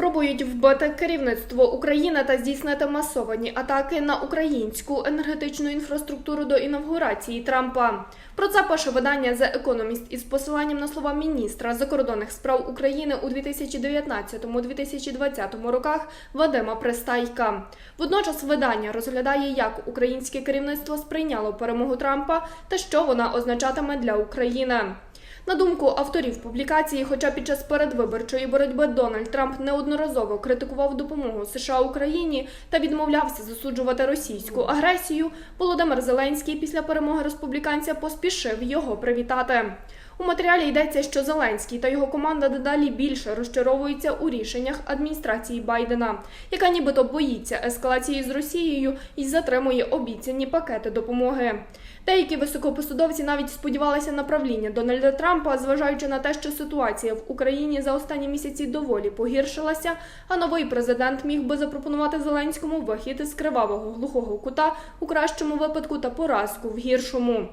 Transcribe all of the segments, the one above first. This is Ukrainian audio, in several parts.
Спробують вбити керівництво України та здійснити масовані атаки на українську енергетичну інфраструктуру до інавгурації Трампа. Про це пише видання The Economist із посиланням на слова міністра закордонних справ України у 2019-2020 роках Вадима Пристайка. Водночас видання розглядає, як українське керівництво сприйняло перемогу Трампа та що вона означатиме для України. На думку авторів публікації, хоча під час передвиборчої боротьби Дональд Трамп неодноразово критикував допомогу США Україні та відмовлявся засуджувати російську агресію, Володимир Зеленський після перемоги республіканця поспішив його привітати. У матеріалі йдеться, що Зеленський та його команда дедалі більше розчаровуються у рішеннях адміністрації Байдена, яка нібито боїться ескалації з Росією і затримує обіцяні пакети допомоги. Деякі високопосадовці навіть сподівалися на правління Дональда Трампа, зважаючи на те, що ситуація в Україні за останні місяці доволі погіршилася, а новий президент міг би запропонувати Зеленському вихід із кривавого глухого кута у кращому випадку та поразку в гіршому.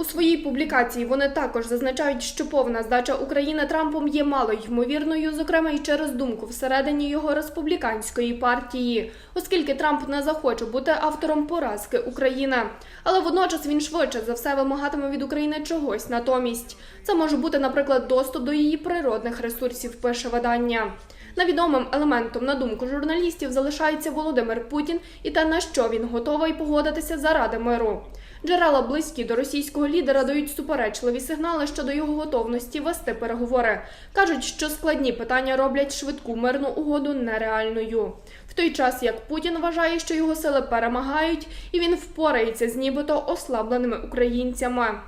У своїй публікації вони також зазначають, що повна здача України Трампом є мало ймовірною, зокрема й через думку всередині його республіканської партії, оскільки Трамп не захоче бути автором поразки України. Але водночас він швидше за все вимагатиме від України чогось натомість. Це може бути, наприклад, доступ до її природних ресурсів, пише видання. Невідомим елементом, на думку журналістів, залишається Володимир Путін і те, на що він готовий погодитися заради миру. Джерела близькі до російського лідера дають суперечливі сигнали щодо його готовності вести переговори. кажуть, що складні питання роблять швидку мирну угоду нереальною. В той час як Путін вважає, що його сили перемагають, і він впорається з нібито ослабленими українцями.